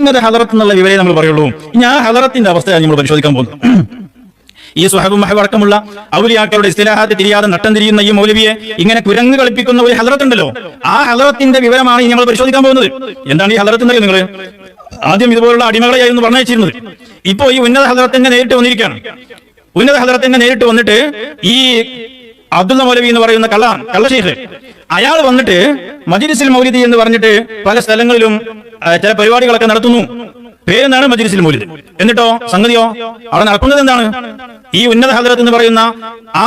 ഉന്നത ഹദറത്ത് എന്നുള്ള വിവരേ നമ്മൾ പറയുള്ളൂ. ഇനി ആ ഹലറത്തിന്റെ അവസ്ഥയാണ് നമ്മൾ പരിശോധിക്കാൻ പോകുന്നത്. ഈ സുഹബ് മഹബ് അടക്കമുള്ള ഔലിയാക്കളുടെ ഇസ്ലാഹാത്ത് തിരിയാതെ നട്ടം തിരിയുന്ന ഈ മൗലവിയെ ഇങ്ങനെ കുരങ്ങ് കളിപ്പിക്കുന്ന ഒരു ഹലറത്ത് ഉണ്ടല്ലോ ആ ഹലറത്തിന്റെ വിവരമാണ് നമ്മൾ പരിശോധിക്കാൻ പോകുന്നത്. എന്താണ് ഈ ഹലറത്ത് എന്നറിയോ നിങ്ങൾ? ആദ്യം ഇതുപോലുള്ള അടിമകളെയായിരുന്നു പറഞ്ഞയച്ചിരുന്നത്. ഇപ്പോ ഈ ഉന്നത ഹലറത്തിന്റെ നേരിട്ട് വന്നിരിക്കുകയാണ്. ഉന്നത ഹലറത്തിന്റെ നേരിട്ട് വന്നിട്ട് ഈ അബ്ദുൽ മൗലവി എന്ന് പറയുന്ന കള്ള കള്ളശേഖ് അയാൾ വന്നിട്ട് മജിലിസിൽ മൗലിദി എന്ന് പറഞ്ഞിട്ട് പല സ്ഥലങ്ങളിലും ചില പരിപാടികളൊക്കെ നടത്തുന്നു. പേരെന്താണ് മജിലിസിൽ മൂലിത് എന്നിട്ടോ സംഗതിയോ? അവിടെ നടക്കുന്നത് എന്താണ്? ഈ ഉന്നത ഹദ്രത്ത് എന്ന് പറയുന്ന ആ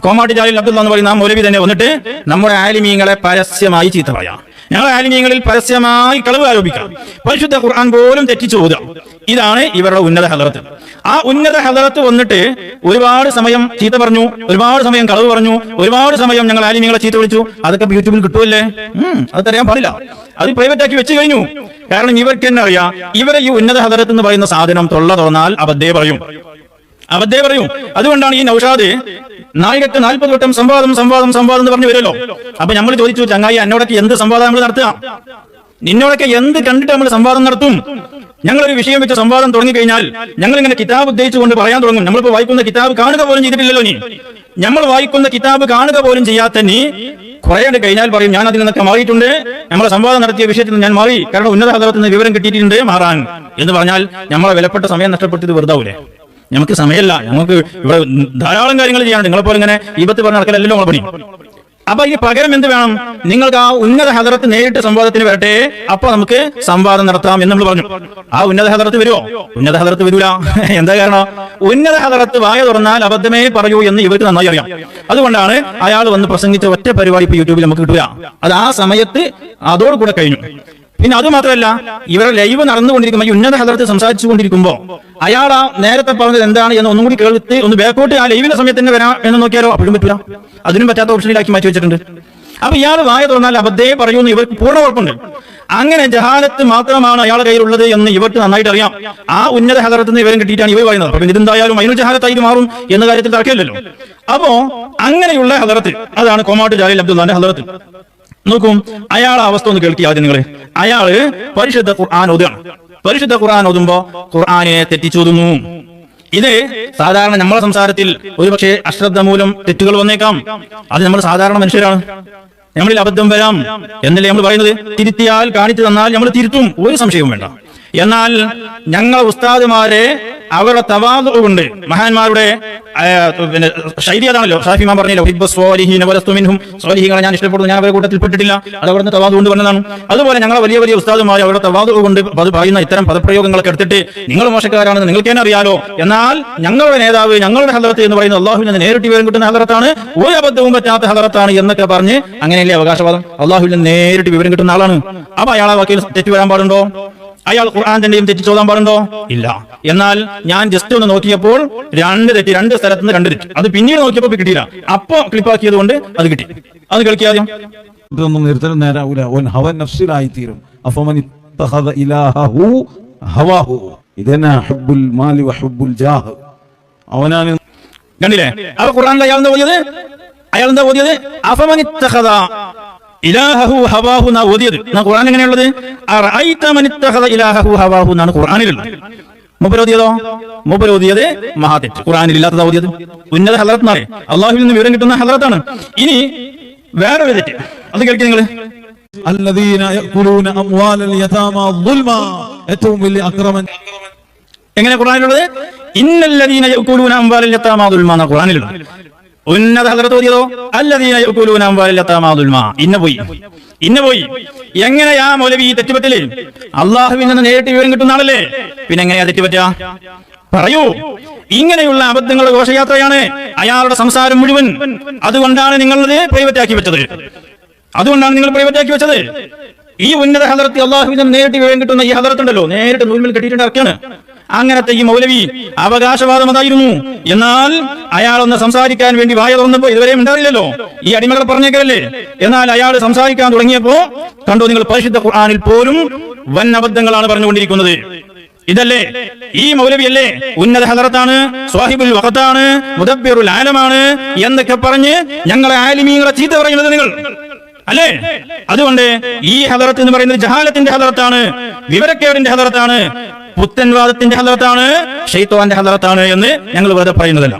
കോമാട്ടി ജാലിൽ അബ്ദുള്ള എന്ന് പറയുന്ന ആ മൗലവി തന്നെ വന്നിട്ട് നമ്മുടെ ആലിമീങ്ങളെ പരസ്യമായി ചീത്ത പറയാം. ഞങ്ങൾ ആലിമീങ്ങളിൽ പരസ്യമായി കളവ് ആരോപിക്കാം. പരിശുദ്ധ ഖുർആൻ പോലും തെറ്റിച്ചു ഓതാം ഇതാണ് ഇവരുടെ ഉന്നത ഹലറത്ത് ആ ഉന്നത ഹലറത്ത് വന്നിട്ട് ഒരുപാട് സമയം ചീത്ത പറഞ്ഞു ഒരുപാട് സമയം കളവ് പറഞ്ഞു ഒരുപാട് സമയം ഞങ്ങൾ ആലിമീങ്ങളെ ചീത്ത വിളിച്ചു. അതൊക്കെ യൂട്യൂബിൽ കിട്ടുമല്ലേ ഉം, അത് തരാൻ പാടില്ല. അത് പ്രൈവറ്റ് ആക്കി വെച്ചു കഴിഞ്ഞു. കാരണം ഇവർക്ക് തന്നെ അറിയാം ഇവരെ ഈ ഉന്നത ഹദരത്ത് എന്ന് പറയുന്ന സാധനം തൊള്ള തുറന്നാൽ അബദ്ധേ പറയും. അബദ്ധേ പറയും. അതുകൊണ്ടാണ് ഈ നൌഷാദ് നായികക്ക് നാൽപ്പത് വട്ടം സംവാദം സംവാദം സംവാദം എന്ന് പറഞ്ഞു വരുമല്ലോ. അപ്പൊ നമ്മൾ ചോദിച്ചു ചങ്ങായി എന്നോടൊക്കെ എന്ത് സംവാദം നമ്മൾ നടത്തുക? നിന്നോടൊക്കെ എന്ത് കണ്ടിട്ട് നമ്മൾ സംവാദം നടത്തും? ഞങ്ങളൊരു വിഷയം വെച്ച് സംവാദം തുടങ്ങി കഴിഞ്ഞാൽ ഞങ്ങൾ ഇങ്ങനെ കിതാബ് ഉദ്ദേശിച്ചുകൊണ്ട് പറയാൻ തുടങ്ങും. നമ്മളിപ്പോ വായിക്കുന്ന കിതാബ് കാണുക പോലും ചെയ്തിട്ടില്ലല്ലോ നീ നമ്മൾ വായിക്കുന്ന കിതാബ് കാണുക പോലും ചെയ്യാത്ത നീ കുറേ കഴിഞ്ഞാൽ പറയും ഞാൻ അതിൽ നിന്നൊക്കെ മാറിയിട്ടുണ്ട്. നമ്മളെ സംവാദം നടത്തിയ വിഷയത്തിൽ ഞാൻ മാറി. കാരണം ഉന്നത നിന്ന് വിവരം കിട്ടിയിട്ടുണ്ട്. മാറാൻ. എന്ന് പറഞ്ഞാൽ നമ്മളെ വിലപ്പെട്ട സമയം നഷ്ടപ്പെട്ടത് വെറുതാവൂലേ? നമുക്ക് സമയമല്ല. നമുക്ക് ഇവിടെ ധാരാളം കാര്യങ്ങൾ ചെയ്യാനുണ്ട്. നിങ്ങളെപ്പോലെ ഇങ്ങനെ ഇപത്ത് പറഞ്ഞ നടക്കലല്ലോ നമ്മളെ പണി. അപ്പൊ ഇനി പകരം എന്ത് വേണം? നിങ്ങൾക്ക് ആ ഉന്നത ഹദറത്ത് നേരിട്ട് സംവാദത്തിന് വരട്ടെ. അപ്പൊ നമുക്ക് സംവാദം നടത്താം എന്ന് നമ്മൾ പറഞ്ഞു. ആ ഉന്നത ഹദറത്ത് വരുമോ ഉന്നത ഹദറത്ത് വരൂല. എന്താ കാരണം? ഉന്നത ഹദറത്ത് വായ തുറന്നാൽ അബദ്ധമേ പറയൂ എന്ന് ഇവർക്ക് നന്നായി അറിയാം. അതുകൊണ്ടാണ് അയാൾ വന്ന് പ്രസംഗിച്ച ഒറ്റ പരിപാടി ഇപ്പൊ യൂട്യൂബിൽ നമുക്ക് കിട്ടുക അത് ആ സമയത്ത് അതോടുകൂടെ കഴിഞ്ഞു. പിന്നെ അത് മാത്രമല്ല ഇവരുടെ ലൈവ് നടന്നുകൊണ്ടിരിക്കുമ്പോൾ ഈ ഉന്നത ഹദറത്ത് സംസാരിച്ചു കൊണ്ടിരിക്കുമ്പോ അയാൾ ആ നേരത്തെ പറഞ്ഞത് എന്താണ് എന്ന് ഒന്നും കൂടി കേൾത്ത് ഒന്ന് ബാക്കോട്ട് ആ ലൈവിന്റെ സമയത്ത് തന്നെ വരാം എന്ന് നോക്കിയാലോ? അപ്പോഴും പറ്റില്ല അതിനും പറ്റാത്ത ഓപ്ഷനിലാക്കി മാറ്റി വെച്ചിട്ടുണ്ട്. അപ്പൊ ഇയാൾ വായ തുറന്നാൽ അബദ്ധേ പറയൂന്ന് ഇവർക്ക് പൂർണ ഉറപ്പുണ്ട് അങ്ങനെ ജഹാലത്ത് മാത്രമാണ് അയാളുടെ കയ്യിലുള്ളത് എന്ന് ഇവർക്ക് നന്നായിട്ട് അറിയാം. ആ ഉന്നത ഹദറത്ത് നിന്ന് ഇവരും കിട്ടിയിട്ടാണ് ഇവർ പറയുന്നത്. അപ്പൊ ഇതെന്തായാലും അതിനു ജഹാലത്തായിട്ട് മാറും എന്ന കാര്യത്തിൽ തർക്കമില്ലല്ലോ. അപ്പോ അങ്ങനെയുള്ള ഹദറത്ത് അതാണ് കോമാട്ട് ജാലിൽ അബ്ദുല്ലാന്റെ ഹദറത്ത് നോക്കൂ അയാളെ അവസ്ഥ ഒന്ന് കേൾക്കി ആദ്യം നിങ്ങൾ അയാൾ പരിശുദ്ധ ഖുർആൻ ഓതുകയാണ്. പരിശുദ്ധ ഖുർആൻ ഓതുമ്പോ ഖുർആനെ തെറ്റിച്ചോതുന്നു ഇത് സാധാരണ നമ്മളെ സംസാരത്തിൽ ഒരുപക്ഷെ അശ്രദ്ധ മൂലം തെറ്റുകൾ വന്നേക്കാം. അത് നമ്മൾ സാധാരണ മനുഷ്യരാണ്. നമ്മളിൽ അബദ്ധം വരാം എന്നല്ലേ നമ്മൾ പറയുന്നത്? തിരുത്തിയാൽ കാണിച്ചു തന്നാൽ നമ്മൾ തിരുത്തും. ഒരു സംശയവും വേണ്ട. എന്നാൽ ഞങ്ങൾ ഉസ്താദുമാരെ അവരുടെ തവാദു കൊണ്ട് മഹാന്മാരുടെ പിന്നെ ശൈലി അതാണല്ലോ. പറഞ്ഞല്ലോ ഹിബ്ബ സ്വാലിഹീന വലസ്തു മിൻഹും. സ്വാലിഹീങ്ങളെ ഞാൻ ഇഷ്ടപ്പെടുന്നു ഞാൻ അവരുടെ കൂട്ടത്തിൽ പെട്ടിട്ടില്ല. അത് തവാദു കൊണ്ട് വന്നതാണ്. അതുപോലെ ഞങ്ങളെ വലിയ വലിയ ഉസ്താദുമായ അവരുടെ തവാദു കൊണ്ട് പറയുന്ന ഇത്തരം പദപ്രയോഗങ്ങളൊക്കെ എടുത്തിട്ട് നിങ്ങൾ മോശക്കാരാണെന്ന് നിങ്ങൾക്ക് തന്നെ അറിയാലോ. എന്നാൽ ഞങ്ങളുടെ നേതാവ് ഞങ്ങളുടെ ഹലറത്ത് എന്ന് പറയുന്ന അള്ളാഹുവിൽ നിന്ന് നേരിട്ട് വിവരം കിട്ടുന്ന ഹലറത്താണ് ഒരു അബദ്ധവും പറ്റാത്ത ഹലറത്താണ് എന്നൊക്കെ പറഞ്ഞ് അങ്ങനെയല്ലേ അവകാശവാദം? അള്ളാഹുവിൽ നിന്ന് നേരിട്ട് വിവരം കിട്ടുന്ന ആളാണ്. അപ്പൊ അയാളെ വാക്കിൽ തെറ്റ് വരാൻ പാടുണ്ടോ? അയാൾ ഖുർആൻ തന്നെയും തെറ്റി ചോദാൻ പാടുണ്ടോ? ഇല്ല. എന്നാൽ ഞാൻ ജസ്റ്റ് ഒന്ന് നോക്കിയപ്പോൾ രണ്ട് തെറ്റി രണ്ട് സ്ഥലത്ത് നിന്ന് രണ്ട് തെറ്റി അത് പിന്നീട് നോക്കിയപ്പോൾ കിട്ടിയില്ല. അപ്പൊ ക്ലിപ്പാക്കിയത് കൊണ്ട് അത് കിട്ടി. അത് കളിക്കാതെയും ആദ്യം. ഇതൊന്നും നിർത്തലും നേരാവൂല. ഓൻ ഹവൻ നഫ്സിലായി തീരും. അഫമൻ ഇത്തഖദ ഹവാഹു. ഹബ്ബുൽ മാലി വഹുബ്ബുൽ ജാഹ്. അവനാണ് കണ്ടില്ലേ? അപ്പൊ ഖുർആനിൽ അയാൾ എന്താ ഓതിയത്? അയാൾ എന്താ ഓതിയത്? അഫമനിത്തഖദ ഇലാഹു ഹവാഹു എന്നാ ഓതിയത്? എന്നാ ഖുർആൻ എങ്ങനെയുള്ളത്? ഇലാഹു ഹവാഹു എന്നാണ് ഖുർആാനിലുള്ളത്. മുബരോദിയതോ മുബരോദിയത് മഹാതെറ്റ്. ഖുറാനിൽ ഇല്ലാത്തതാ ഓതിയത്? ഉന്നത ഹലറത്ത് എന്നാണ്. അള്ളാഹുവിൽ നിന്ന് വിവരം കിട്ടുന്ന ഹലറത്താണ് ഇനി വേറെ ഒരു തെറ്റ്. അത് കേൾക്കുക നിങ്ങൾ എങ്ങനെ ഖുർആാനിലുള്ളത്? ഇന്നല്ലതീന യഖൂലൂന അംവാലൽ യതാമാ ദുൽമാന ഖുർആനിലുള്ളത്. ഉന്നത ഹദ്റത്ത് ഓതിയതോ? യതാമാ ഇന്ന പോയി. ഇന്ന എങ്ങനെയാ മൗലവി ഈ തെറ്റുപറ്റൽ? അള്ളാഹുവിൽ നിന്ന് നേരിട്ട് വിവരം കിട്ടുന്ന പിന്നെ എങ്ങനെയാ തെറ്റുപറ്റാ? പറയൂ. ഇങ്ങനെയുള്ള അബദ്ധങ്ങളുടെ ഘോഷയാത്രയാണ് അയാളുടെ സംസാരം മുഴുവൻ. അതുകൊണ്ടാണ് നിങ്ങളത് പ്രൈവറ്റ് ആക്കി വെച്ചത്. അതുകൊണ്ടാണ് നിങ്ങൾ പ്രൈവറ്റ് ആക്കി വെച്ചത്. ഈ ഉന്നത ഹലർത്തി അള്ളാഹുവിൽ നിന്ന് നേരിട്ട് വിവരം കിട്ടുന്ന ഈ ഹലർത്തുണ്ടല്ലോ നേരിട്ട് നൂൽമിൽ കെട്ടിയിട്ടുണ്ട് ഇറക്കാണ് അങ്ങനത്തെ ഈ മൗലവി അവകാശവാദം അതായിരുന്നു എന്നാൽ അയാൾ ഒന്ന് സംസാരിക്കാൻ വേണ്ടി വായ തുറന്നപ്പോ ഇതുവരെയും ഉണ്ടാവില്ലല്ലോ. ഈ അടിമകൾ പറഞ്ഞേക്കല്ലേ എന്നാൽ അയാൾ സംസാരിക്കാൻ തുടങ്ങിയപ്പോ കണ്ടോ നിങ്ങൾ പരിശുദ്ധ ഖുർആാനിൽ പോലും വൻ അബദ്ധങ്ങളാണ് പറഞ്ഞുകൊണ്ടിരിക്കുന്നത്. ഇതല്ലേ? ഈ മൗലവിയല്ലേ? ഉന്നത ഹദറത്താണ് സ്വാഹിബുൽ വഖത്താണ് മുദബ്ബിറുൽ ആലമാണ് എന്നൊക്കെ പറഞ്ഞ് ഞങ്ങളെ ആലിമീങ്ങളെ ചീത്ത പറയുന്നത് നിങ്ങൾ. അല്ലേ? അതുകൊണ്ട് ഈ ഹദറത്ത് എന്ന് പറയുന്നത് ജഹാലത്തിന്റെ ഹദറത്താണ് വിവരക്കേടിന്റെ ഹലറത്താണ് പുത്തൻവാദത്തിന്റെ ഹലറത്താണ് ഷെയ്ത്തോന്റെ ഹലറത്താണ് എന്ന് ഞങ്ങൾ വെറുതെ പറയുന്നതല്ല.